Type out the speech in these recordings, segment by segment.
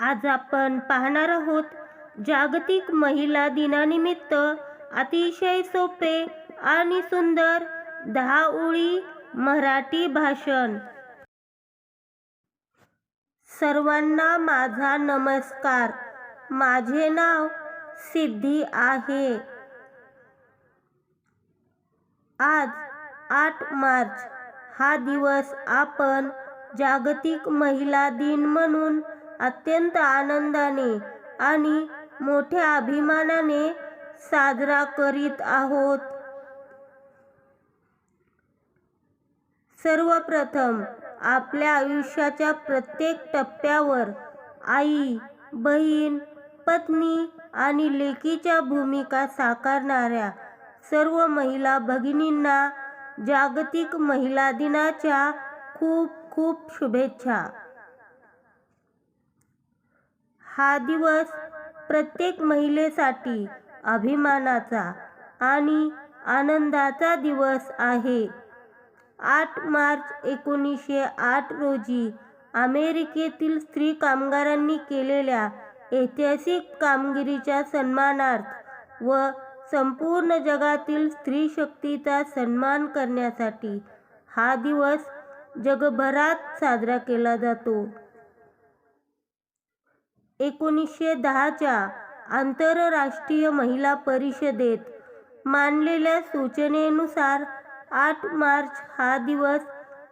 आज आपण पाहणार आहोत जागतिक महिला दिनानिमित्त अतिशय सोपे आणि सुंदर दहा ओळी मराठी भाषण. सर्वांना माझा नमस्कार. माझे नाव सिद्धी आहे. आज आठ मार्च. हा दिवस आपण जागतिक महिला दिन म्हणून अत्यंत आनंदाने आणि मोठ्या अभिमानाने साजरा करीत आहोत. सर्वप्रथम आपल्या आयुष्याच्या प्रत्येक टप्प्यावर आई बहीण पत्नी आणि लेकीच्या भूमिका साकारणाऱ्या सर्व महिला भगिनींना जागतिक महिला दिनाच्या खूप खूप शुभेच्छा. हा दिवस प्रत्येक महिलेसाठी अभिमानाचा आणि आनंदाचा दिवस आहे. आठ मार्च एकोणीसशे आठ रोजी अमेरिकेतील स्त्री कामगारांनी केलेल्या ऐतिहासिक कामगिरीच्या सन्मानार्थ व संपूर्ण जगातील स्त्री शक्तीचा सन्मान करण्यासाठी हा दिवस जगभरात साजरा केला जातो. एकोणीसशे दहाच्या आंतरराष्ट्रीय महिला परिषदेत मानलेल्या सूचनेनुसार आठ मार्च हा दिवस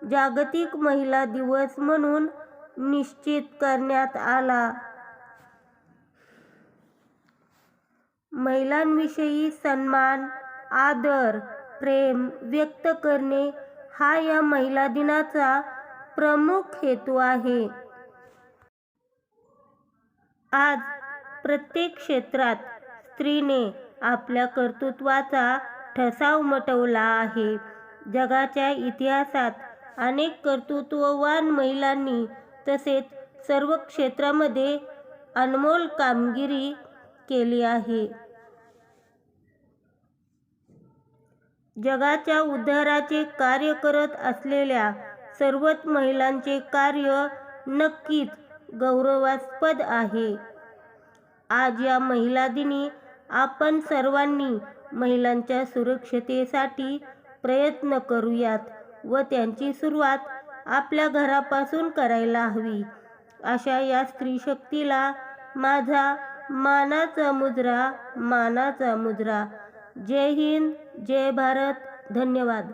जागतिक महिला दिवस म्हणून निश्चित करण्यात आला. महिलांविषयी सन्मान आदर प्रेम व्यक्त करणे हा या महिला दिनाचा प्रमुख हेतू आहे. आज प्रत्येक क्षेत्रात स्त्रीने आपल्या कर्तृत्वाचा ठसा उमटवला आहे. जगाच्या इतिहासात अनेक कर्तृत्ववान महिलांनी तसेच सर्व क्षेत्रामध्ये अनमोल कामगिरी केली आहे. जगाच्या उद्धाराचे कार्य करत असलेल्या सर्वच महिलांचे कार्य नक्कीच गौरवास्पद आहे. आज या महिला दिनी आपण सर्वांनी महिलांच्या सुरक्षतेसाठी प्रयत्न करूयात व त्यांची सुरुवात आपल्या घरापासून करायला हवी. अशा या स्त्री शक्तीला माझा मानाचा मुजरा मानाचा मुजरा जय हिंद जय भारत. धन्यवाद.